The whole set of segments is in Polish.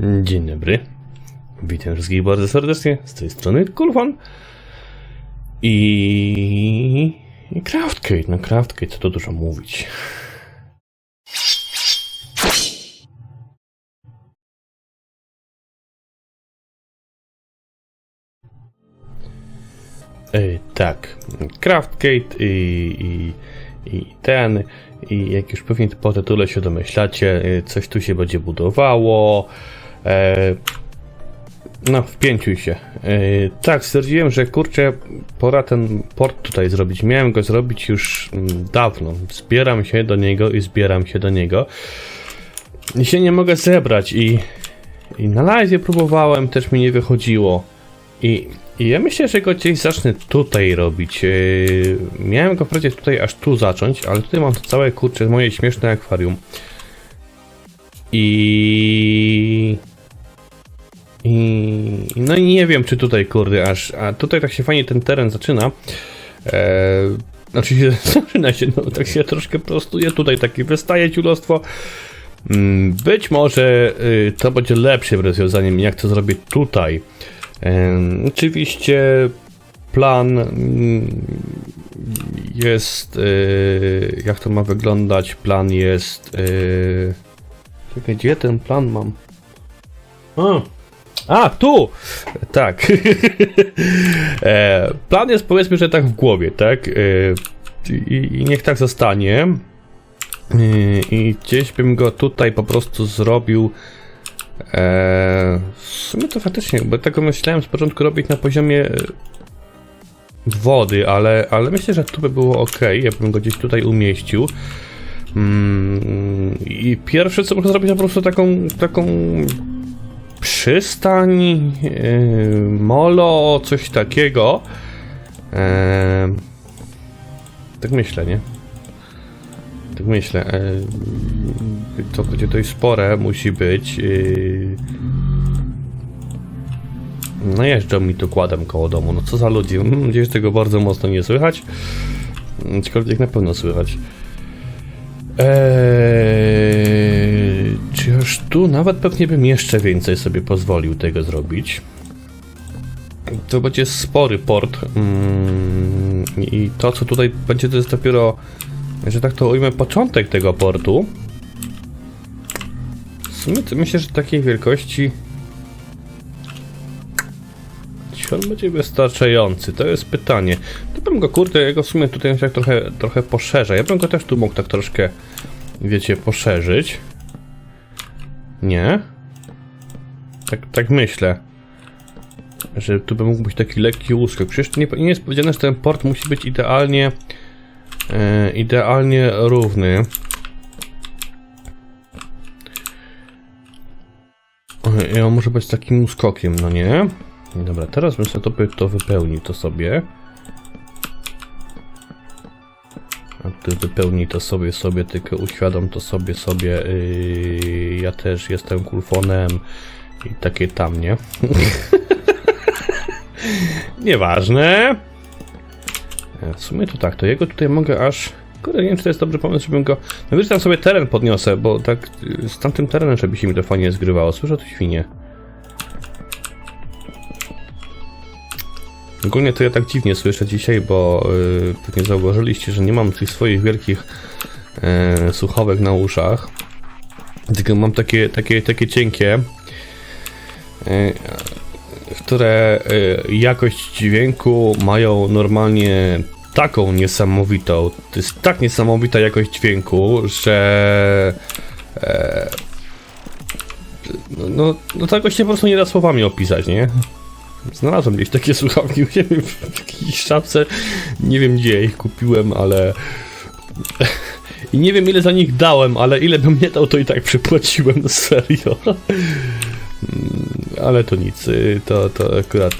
Dzień dobry. Witam wszystkich bardzo serdecznie. Z tej strony Kulfan. I... Craftcade. No Craftcade, co tu dużo mówić. E, tak, Craftgate i, i, i ten, i jak już pewnie po tytule się domyślacie, e, coś tu się będzie budowało. E, no, wpięciuj się. E, tak, stwierdziłem, że kurczę, pora ten port tutaj zrobić. Miałem go zrobić już mm, dawno. Zbieram się do niego i zbieram się do niego. I się nie mogę zebrać i, i na live próbowałem, też mi nie wychodziło. I, I ja myślę, że go gdzieś zacznę tutaj robić. Yy, miałem go wprawdzie tutaj aż tu zacząć, ale tutaj mam to całe kurcze moje śmieszne akwarium. I... I... No i nie wiem, czy tutaj kurde aż... A tutaj tak się fajnie ten teren zaczyna. Eee, znaczy się zaczyna się, no tak się troszkę prostuje. Tutaj takie wystaje ciulostwo. Mm, Być może y, to będzie lepszym rozwiązaniem, jak to zrobię tutaj. Oczywiście plan mm, jest. y, Jak to ma wyglądać? Plan jest. y, Czekaj, gdzie ten plan mam? A, a tu! Tak. E, plan jest powiedzmy, że tak w głowie, tak? E, I, I niech tak zostanie. I, I gdzieś bym go tutaj po prostu zrobił. Eee, w sumie to faktycznie, bo tego myślałem z początku robić na poziomie e, wody, ale, ale myślę, że tu by było ok. Ja bym go gdzieś tutaj umieścił. Mm, I pierwsze co można zrobić, to po prostu taką, taką przystań, yy, molo, coś takiego. Eee, tak myślę, nie? Tak myślę. E, to będzie dość spore, musi być. No jeżdżą mi tu kładem koło domu. No co za ludzie. Mam nadzieję, że tego bardzo mocno nie słychać. Aczkolwiek na pewno słychać. Eee, tu nawet pewnie bym jeszcze więcej sobie pozwolił tego zrobić. To będzie spory port. Mm, I to, co tutaj będzie, to jest dopiero że tak to ujmę, początek tego portu. Myślę, że takiej wielkości. On będzie wystarczający? To jest pytanie. To bym go, kurde, jego w sumie tutaj tak trochę, trochę poszerza. Ja bym go też tu mógł tak troszkę, wiecie, poszerzyć. Nie? Tak, tak myślę. Że tu by mógł być taki lekki łuskok. Przecież nie, nie jest powiedziane, że ten port musi być idealnie E, idealnie równy. I on może być takim skokiem, no nie? Dobra, teraz bym sobie to, to wypełnił to sobie. A ty wypełnij to sobie, sobie, tylko uświadom to sobie, sobie. Yy, ja też jestem kulfonem i takie tam, nie? Nieważne. E, W sumie to tak, to jego tutaj mogę aż. Kurde, nie wiem, czy to jest dobry pomysł, żebym go. No wiesz, tam sobie teren podniosę, bo tak y, z tamtym terenem, żeby się mi to fajnie zgrywało. Słyszę tu świnie. Ogólnie to ja tak dziwnie słyszę dzisiaj, bo yy, pewnie zauważyliście, że nie mam tych swoich wielkich yy, słuchawek na uszach. Tylko mam takie, takie, takie cienkie, yy, które y, jakość dźwięku mają normalnie taką niesamowitą, to jest tak niesamowita jakość dźwięku, że e, no, no, no się po prostu nie da słowami opisać, nie? Znalazłem gdzieś takie słuchawki u siebie w jakiejś szafce, nie wiem gdzie ich kupiłem, ale i nie wiem ile za nich dałem, ale ile bym nie dał, to i tak przypłaciłem, serio. ale to nic, y, to, to akurat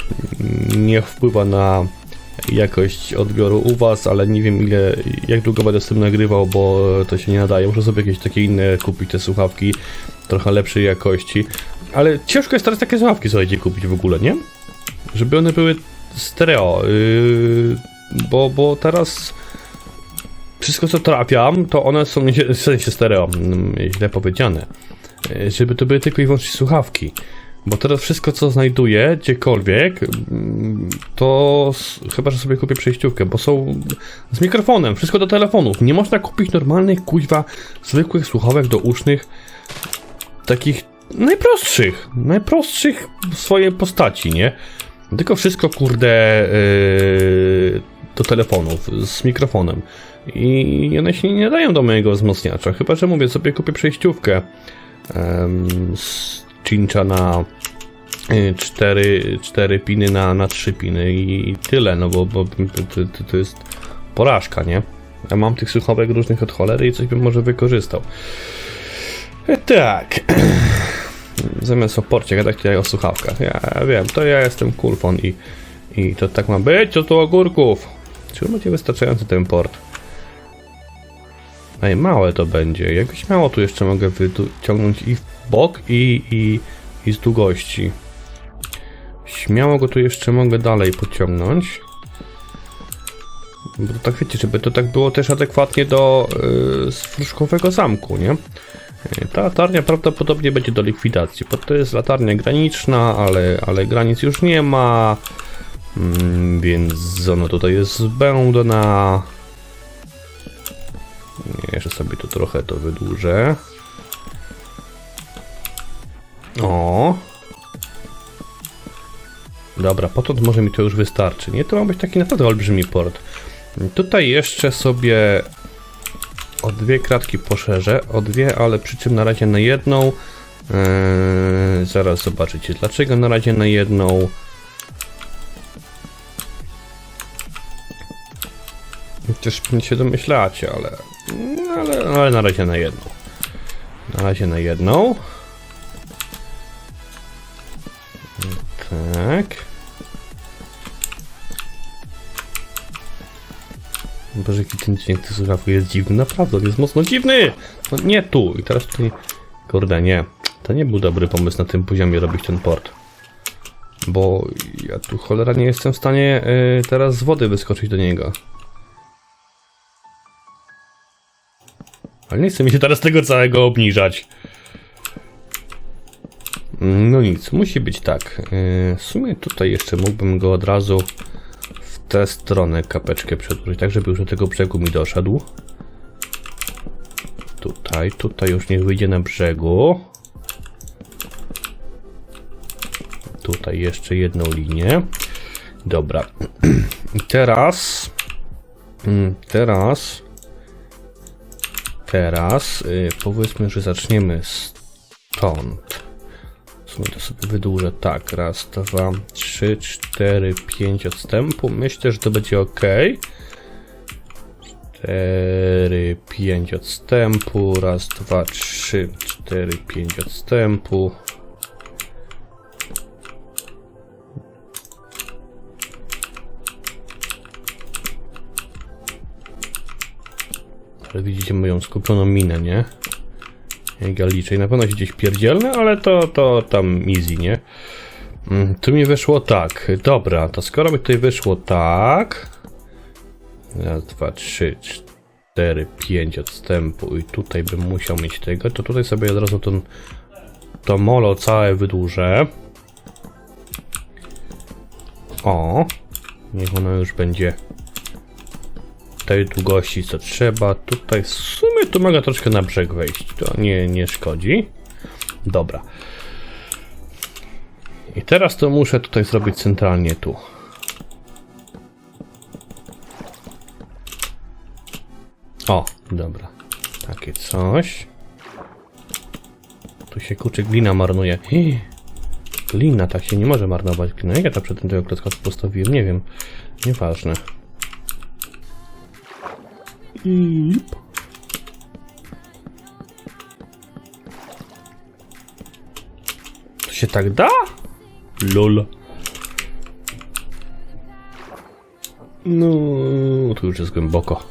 nie wpływa na jakość odbioru u was, ale nie wiem ile, jak długo będę z tym nagrywał, bo to się nie nadaje. Muszę sobie jakieś takie inne kupić, te słuchawki, trochę lepszej jakości. Ale ciężko jest teraz takie słuchawki, słuchajcie, kupić w ogóle, nie? Żeby one były stereo, yy, bo, bo teraz wszystko co trafiam, to one są w sensie stereo, mm, źle powiedziane e, żeby to były tylko i wyłącznie słuchawki. Bo teraz wszystko, co znajduję gdziekolwiek, mm, to s- chyba, że sobie kupię przejściówkę, bo są z mikrofonem, wszystko do telefonów. Nie można kupić normalnych, kuźwa, zwykłych słuchawek do usznych, takich najprostszych, najprostszych swojej postaci, nie? Tylko wszystko, kurde, yy, do telefonów, z mikrofonem. I one się nie nadają do mojego wzmacniacza, chyba, że mówię sobie, kupię przejściówkę z cincha na 4, 4 piny na, na 3 piny i tyle, no bo, bo to, to, to jest porażka, nie? Ja mam tych słuchawek różnych od cholery i coś bym może wykorzystał. E, tak. Zamiast o porcie gadać tutaj o słuchawkach. Ja wiem, to ja jestem kulfon i, i to tak ma być, co tu ogórków? Czy będzie wystarczający ten port? Ej, małe to będzie. Jakoś mało tu jeszcze mogę wyciągnąć i w bok, i, i, i z długości. Śmiało go tu jeszcze mogę dalej pociągnąć. Bo tak wiecie, żeby to tak było też adekwatnie do yy, zamku, nie? Yy, Ta latarnia prawdopodobnie będzie do likwidacji, bo to jest latarnia graniczna, ale, ale granic już nie ma. Mm, więc ona tutaj jest zbędna. Jeszcze sobie tu trochę to wydłużę. O. Dobra, potąd może mi to już wystarczy. Nie, to ma być taki naprawdę olbrzymi port. Tutaj jeszcze sobie o dwie kratki poszerzę. O dwie, ale przy czym na razie na jedną. Eee, zaraz zobaczycie dlaczego na razie na jedną. Chociaż się domyślacie, ale, no, ale, ale na razie na jedną. Na razie na jedną. Boże, jaki ten dźwięk tych słuchawek jest dziwny. Naprawdę, on jest mocno dziwny! No nie tu. I teraz tutaj... Kurde, nie. To nie był dobry pomysł na tym poziomie robić ten port. Bo ja tu cholera nie jestem w stanie y, teraz z wody wyskoczyć do niego. Ale nie chce mi się teraz tego całego obniżać. No nic, musi być tak. Yy, W sumie tutaj jeszcze mógłbym go od razu tę stronę kapeczkę przedłużyć, tak żeby już do tego brzegu mi doszedł. Tutaj, tutaj już niech wyjdzie na brzegu. Tutaj jeszcze jedną linię. Dobra. I teraz... mm, Teraz... Teraz y, powiedzmy, że zaczniemy stąd. Sumie to sobie wydłużę tak. Raz, dwa, trzy, cztery, pięć odstępu. Myślę, że to będzie ok. Cztery, pięć odstępu. Raz, dwa, trzy, cztery, pięć odstępu. Ale widzicie moją skupioną minę, nie? I na pewno się gdzieś pierdzielne, ale to, to tam easy, nie? Mm, Tu mi wyszło tak. Dobra, to skoro mi tutaj wyszło tak. Raz, dwa, trzy, cztery, pięć odstępu i tutaj bym musiał mieć tego, to tutaj sobie od razu ten, to molo całe wydłużę. O, niech ono już będzie tej długości co trzeba. Tutaj w sumie tu mogę troszkę na brzeg wejść. To nie, nie szkodzi. Dobra. I teraz to muszę tutaj zrobić centralnie tu. O, dobra. Takie coś. Tu się kurczę glina marnuje. Hi. Glina, tak się nie może marnować. Glina, jak ja to przed tym tego postawiłem? Nie wiem. Nieważne. Ip. To się tak da? Lol. No, tu już jest głęboko.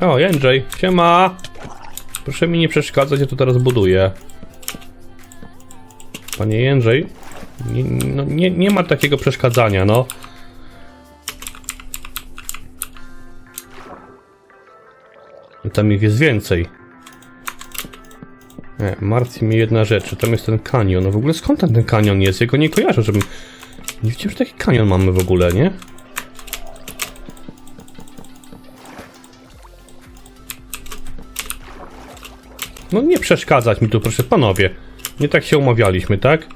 O, Jędrzej, siema! Proszę mi nie przeszkadzać, ja tu teraz buduję. Panie Jędrzej, nie, no, nie, nie ma takiego przeszkadzania, no. Tam ich jest więcej. Nie, martwi mnie jedna rzecz, że tam jest ten kanion. No w ogóle skąd tam ten kanion jest? Ja go nie kojarzę, żebym... Nie wiedziałem, że taki kanion mamy w ogóle, nie? No nie przeszkadzać mi tu, proszę panowie. Nie tak się umawialiśmy, tak?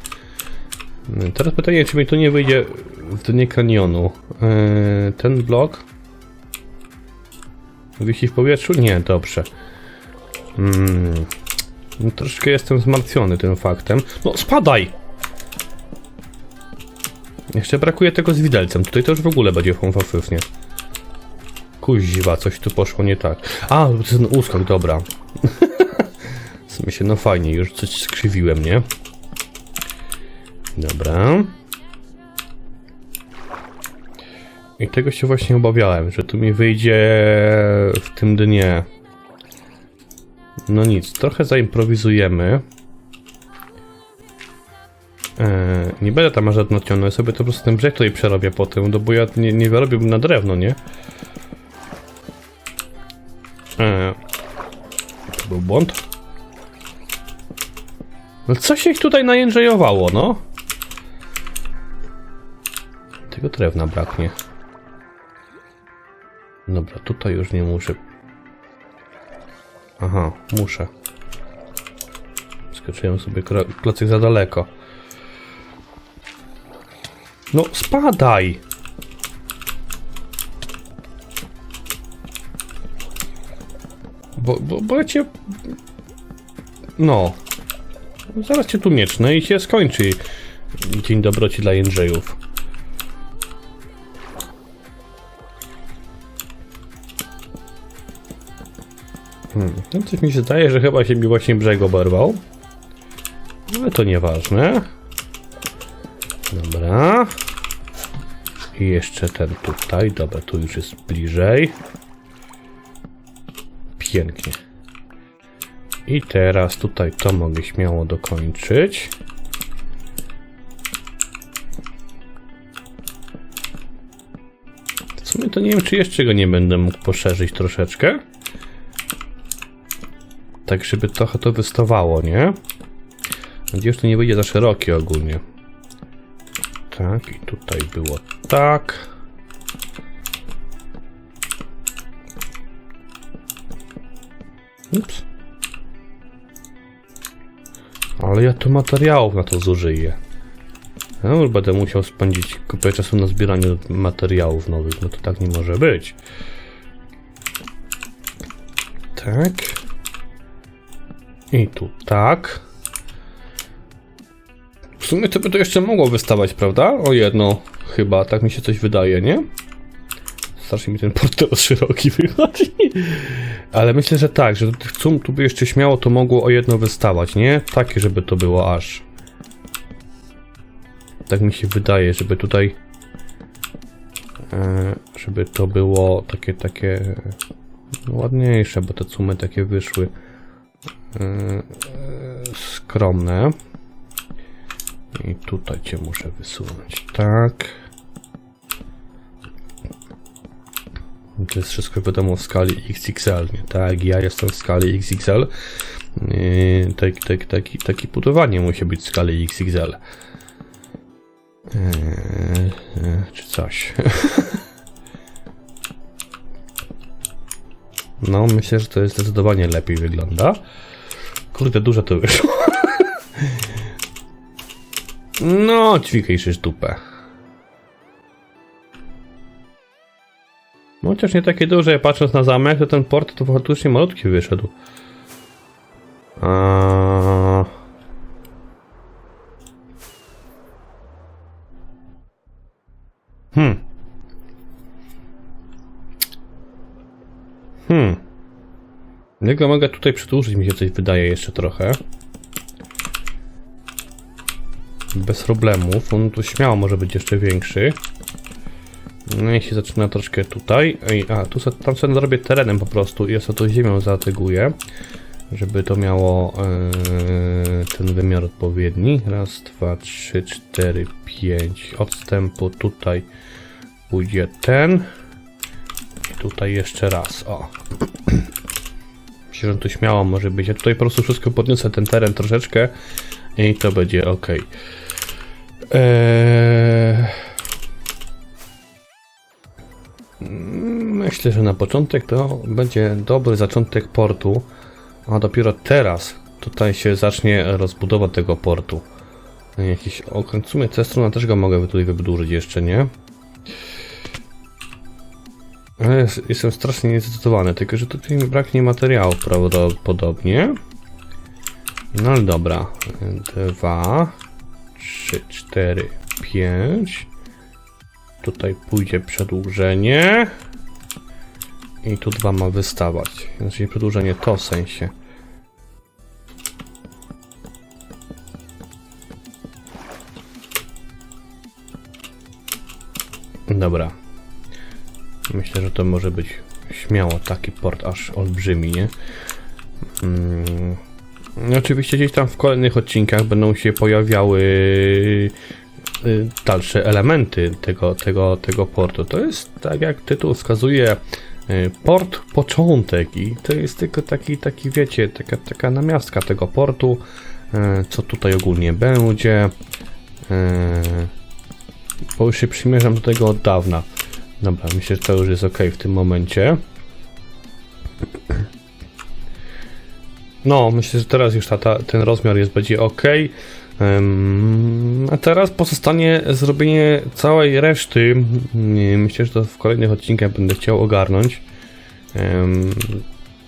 Teraz pytanie, czy mi to nie wyjdzie w dnie kanionu. Yy, ten blok wisi w powietrzu? Nie, dobrze. Mm, no, jestem zmartwiony tym faktem. No, spadaj! Jeszcze brakuje tego z widelcem. Tutaj to już w ogóle będzie fanfafyfnie. Kuźwa, coś tu poszło nie tak. A, to ten uskok, dobra. w sumie się, no fajnie, już coś skrzywiłem, nie? Dobra. I tego się właśnie obawiałem, że tu mi wyjdzie w tym dnie. No nic, trochę zaimprowizujemy. Eee, nie będę tam aż odciągnął, sobie to po prostu ten brzeg tutaj przerobię potem, no bo ja nie, nie wyrobiłbym na drewno, nie? Eee, to był błąd. No co się ich tutaj najędrzejowało, no? Tego drewna braknie. Dobra, tutaj już nie muszę. Aha, muszę. Skoczyłem sobie klocyk za daleko. No, spadaj! Bo, bo, bo ja cię... No. Zaraz cię tu miecznę i się skończy dzień dobroci dla Jędrzejów. No coś mi się zdaje, że chyba się mi właśnie brzeg oberwał. Ale to nieważne. Dobra. I jeszcze ten tutaj. Dobra, tu już jest bliżej. Pięknie. I teraz tutaj to mogę śmiało dokończyć. W sumie to nie wiem, czy jeszcze go nie będę mógł poszerzyć troszeczkę. Tak, żeby trochę to wystawało, nie? Że to nie wyjdzie za szerokie ogólnie. Tak, i tutaj było tak. Ups. Ale ja tu materiałów na to zużyję. No już będę musiał spędzić kupę czasu na zbieraniu materiałów nowych. No to tak nie może być. Tak. I tu tak. W sumie to by to jeszcze mogło wystawać, prawda? O jedno chyba, tak mi się coś wydaje, nie? Strasznie mi ten portal szeroki wychodzi. Ale myślę, że tak, że tych cum tu by jeszcze śmiało to mogło o jedno wystawać, nie? Takie, żeby to było aż. Tak mi się wydaje, żeby tutaj... E, żeby to było takie, takie... Ładniejsze, bo te cumy takie wyszły skromne. I tutaj cię muszę wysunąć. Tak. To jest wszystko wiadomo w skali XXL, nie? Tak, ja jestem w skali XXL. Yy, tak, tak, taki, taki budowanie musi być w skali XXL. Yy, yy, czy coś. No, myślę, że to jest zdecydowanie lepiej wygląda. Kurde, duże to wyszło. No, ćwikejszysz dupę. No, Chociaż nie takie duże, patrząc na zamek, to ten port to faktycznie malutki wyszedł. A... Go mogę tutaj przedłużyć, mi się coś wydaje jeszcze trochę. Bez problemów. On tu śmiało może być jeszcze większy. No i się zaczyna troszkę tutaj. Ej, a, tu se, tam sobie zrobię terenem po prostu i ja sobie to ziemią zateguję. Żeby to miało yy, ten wymiar odpowiedni. Raz, dwa, trzy, cztery, pięć. Odstępu tutaj pójdzie ten. I tutaj jeszcze raz. O. Myślę, że to śmiało może być. Ja tutaj po prostu wszystko podniosę ten teren troszeczkę i to będzie ok. Eee... Myślę, że na początek to będzie dobry zaczątek portu, a dopiero teraz tutaj się zacznie rozbudowa tego portu. Jakiś okręt, w sumie tę stronę też go mogę tutaj wybudurzyć jeszcze, nie? Jestem strasznie niezdecydowany, tylko że tutaj mi braknie materiału prawdopodobnie. No ale dobra. Dwa, trzy, cztery, pięć. Tutaj pójdzie przedłużenie. I tu dwa ma wystawać. Znaczy przedłużenie to w sensie. Dobra. Myślę, że to może być śmiało taki port aż olbrzymi, nie? Mm. No, Oczywiście gdzieś tam w kolejnych odcinkach będą się pojawiały y, dalsze elementy tego, tego, tego portu. To jest, tak jak tytuł wskazuje, y, port początek i to jest tylko taki, taki wiecie, taka, taka namiastka tego portu, y, co tutaj ogólnie będzie. Bo już się przymierzam do tego od dawna. Dobra, myślę, że to już jest ok w tym momencie. No, myślę, że teraz już ta, ta, ten rozmiar jest będzie ok. A teraz pozostanie zrobienie całej reszty. Myślę, że to w kolejnych odcinkach będę chciał ogarnąć.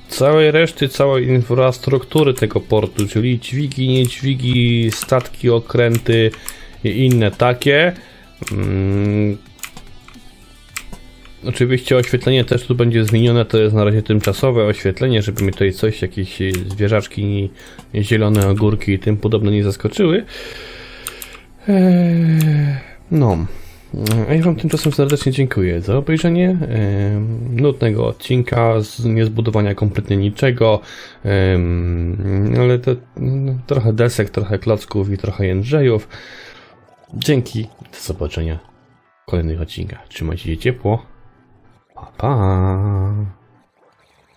Całej reszty, całej infrastruktury tego portu, czyli dźwigi, niedźwigi, statki, okręty i inne takie. Mm, Oczywiście oświetlenie też tu będzie zmienione, to jest na razie tymczasowe oświetlenie, żeby mi tutaj coś, jakieś e, zwierzaczki, zielone ogórki i tym podobne nie zaskoczyły. Eee, no. A ja Wam tymczasem serdecznie dziękuję za obejrzenie em, nudnego odcinka z niezbudowania kompletnie niczego, em, ale no, trochę desek, trochę klocków i trochę jędrzejów. Dzięki, do zobaczenia w kolejnych odcinkach. Trzymajcie się ciepło. 阿爸